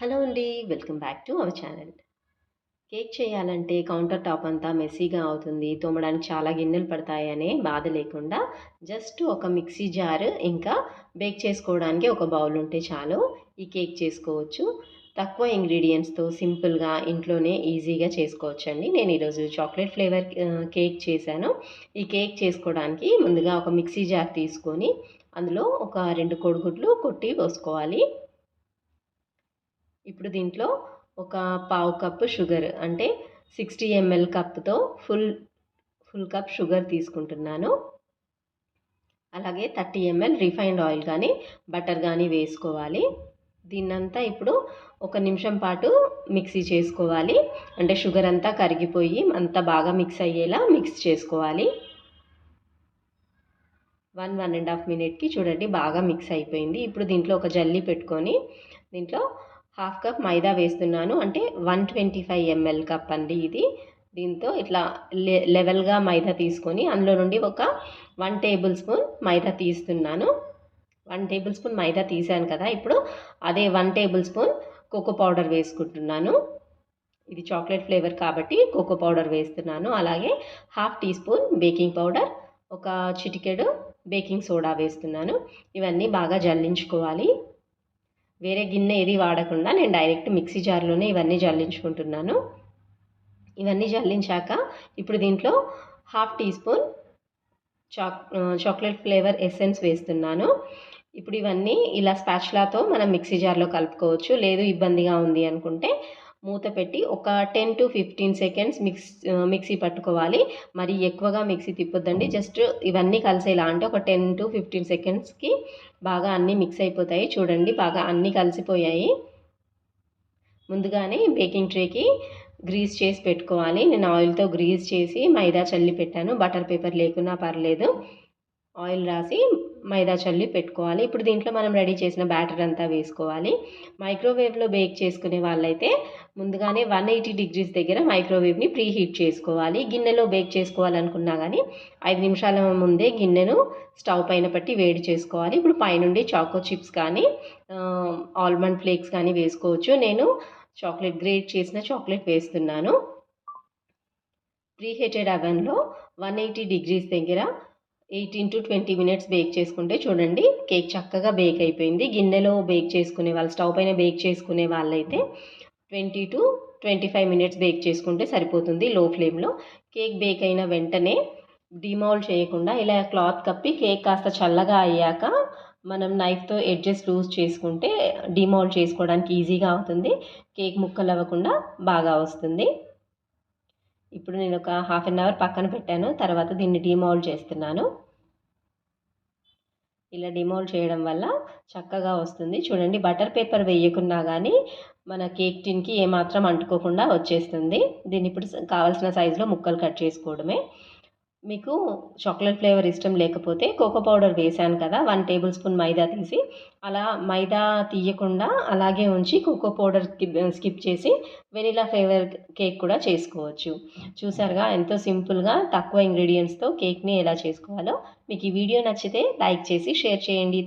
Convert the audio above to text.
Hello అండి welcome back to our channel. Cake చేయాలంటే counter top అంతా మెస్సీగా అవుతుంది తోమడానికి చాలా గిన్నెలు పడతాయనే బాధ లేకుండా జస్ట్ ఒక మిక్సీ జార్ ఇంకా బేక్ చేసుకోవడానికి ఒక బౌల్ ఉంటే చాలు ఈ కేక్ చేసుకోవచ్చు. తక్కువ ఇంగ్రీడియంట్స్తో సింపుల్గా ఇంట్లోనే ఈజీగా చేసుకోవచ్చండి. నేను ఈరోజు చాక్లెట్ ఫ్లేవర్ కేక్ చేశాను. ఈ కేక్ చేసుకోవడానికి ముందుగా ఒక మిక్సీ జార్ తీసుకొని అందులో ఒక రెండు కోడిగుడ్లు కొట్టి పోసుకోవాలి. ఇప్పుడు దీంట్లో ఒక పావు కప్పు షుగర్ అంటే సిక్స్టీ ఎంఎల్ కప్తో ఫుల్ ఫుల్ కప్ షుగర్ తీసుకుంటున్నాను. అలాగే థర్టీ ఎంఎల్ రిఫైన్డ్ ఆయిల్ కానీ బటర్ కానీ వేసుకోవాలి. దీన్నంతా ఇప్పుడు ఒక నిమిషం పాటు మిక్సీ చేసుకోవాలి. అంటే షుగర్ అంతా కరిగిపోయి అంతా బాగా మిక్స్ అయ్యేలా మిక్స్ చేసుకోవాలి. వన్ వన్ అండ్ హాఫ్ మినిట్కి చూడండి బాగా మిక్స్ అయిపోయింది. ఇప్పుడు దీంట్లో ఒక జల్లీ పెట్టుకొని దీంట్లో హాఫ్ కప్ మైదా వేస్తున్నాను. అంటే one twenty five ML cup అండి ఇది. దీంతో ఇట్లా లెవెల్గా మైదా తీసుకొని అందులో నుండి ఒక వన్ టేబుల్ స్పూన్ మైదా తీస్తున్నాను. వన్ టేబుల్ స్పూన్ మైదా తీసాను కదా. ఇప్పుడు అదే one tablespoon cocoa powder వేసుకుంటున్నాను. ఇది చాక్లెట్ ఫ్లేవర్ కాబట్టి కోకో పౌడర్ వేస్తున్నాను. అలాగే half teaspoon baking powder ఒక చిటికెడు బేకింగ్ సోడా వేస్తున్నాను. ఇవన్నీ బాగా జల్లించుకోవాలి. వేరే గిన్నె ఏది వాడకుండా నేను డైరెక్ట్ మిక్సీ జార్లోనే ఇవన్నీ జల్లించుకుంటున్నాను. ఇవన్నీ జల్లించాక ఇప్పుడు దీంట్లో half teaspoon choc chocolate flavour essence వేస్తున్నాను. ఇప్పుడు ఇవన్నీ ఇలా స్పాచ్లాతో మనం మిక్సీ జార్లో కలుపుకోవచ్చు. లేదు ఇబ్బందిగా ఉంది అనుకుంటే మూత పెట్టి ఒక ten to fifteen seconds mix mixie పట్టుకోవాలి. మరి ఎక్కువగా మిక్సీ తిప్పొద్దండి. జస్ట్ ఇవన్నీ కలిసేలా అంటే ఒక టెన్ టు ఫిఫ్టీన్ సెకండ్స్కి బాగా అన్నీ మిక్స్ అయిపోతాయి. చూడండి బాగా అన్నీ కలిసిపోయాయి. ముందుగానే బేకింగ్ ట్రేకి గ్రీస్ చేసి పెట్టుకోవాలి. నేను ఆయిల్తో గ్రీస్ చేసి మైదా చల్లి పెట్టాను. బటర్ పేపర్ లేకున్నా పర్లేదు. ఆయిల్ రాసి మైదా చల్లి పెట్టుకోవాలి. ఇప్పుడు దీంట్లో మనం రెడీ చేసిన బ్యాటర్ అంతా వేసుకోవాలి. మైక్రోవేవ్లో బేక్ చేసుకునే వాళ్ళైతే ముందుగానే వన్ ఎయిటీ డిగ్రీస్ దగ్గర మైక్రోవేవ్ని ప్రీ హీట్ చేసుకోవాలి. గిన్నెలో బేక్ చేసుకోవాలనుకున్నా కానీ ఐదు నిమిషాల ముందే గిన్నెను స్టవ్ పైన పెట్టి వేడి చేసుకోవాలి. ఇప్పుడు పైనుండి చాకో చిప్స్ కానీ ఆల్మండ్ ఫ్లేక్స్ కానీ వేసుకోవచ్చు. నేను చాక్లెట్ గ్రేట్ చేసిన చాక్లెట్ వేస్తున్నాను. ప్రీహీటెడ్ అవెన్లో వన్ ఎయిటీ డిగ్రీస్ దగ్గర eighteen to twenty minutes bake చేసుకుంటే చూడండి కేక్ చక్కగా బేక్ అయిపోయింది. గిన్నెలో బేక్ చేసుకునే వాళ్ళు స్టవ్ పైన బేక్ చేసుకునే వాళ్ళైతే twenty to twenty five minutes bake చేసుకుంటే సరిపోతుంది లో ఫ్లేమ్లో. కేక్ బేక్ అయిన వెంటనే డిమౌల్ చేయకుండా ఇలా క్లాత్ కప్పి కేక్ కాస్త చల్లగా అయ్యాక మనం నైఫ్తో ఎడ్జెస్ లూజ్ చేసుకుంటే డిమౌల్ చేసుకోవడానికి ఈజీగా అవుతుంది. కేక్ ముక్కలు అవ్వకుండా బాగా వస్తుంది. ఇప్పుడు నేను ఒక హాఫ్ అన్ అవర్ పక్కన పెట్టాను. తర్వాత దీన్ని డిమౌల్డ్ చేస్తున్నాను. ఇలా డిమౌల్డ్ చేయడం వల్ల చక్కగా వస్తుంది. చూడండి బటర్ పేపర్ వేయకున్నా కానీ మన కేక్ టిన్కి ఏమాత్రం అంటుకోకుండా వచ్చేస్తుంది. దీన్ని ఇప్పుడు కావాల్సిన సైజులో ముక్కలు కట్ చేసుకోవడమే. మీకు చాక్లెట్ ఫ్లేవర్ ఇష్టం లేకపోతే కోకో పౌడర్ వేసాను కదా వన్ టేబుల్ స్పూన్ మైదా తీసి అలా మైదా తీయకుండా అలాగే ఉంచి కోకో పౌడర్ స్కిప్ చేసి వెనిలా ఫ్లేవర్ కేక్ కూడా చేసుకోవచ్చు. చూసారుగా ఎంతో సింపుల్గా తక్కువ ఇంగ్రీడియంట్స్తో కేక్ని ఎలా చేసుకోవాలో? మీకు ఈ వీడియో నచ్చితే లైక్ చేసి షేర్ చేయండి.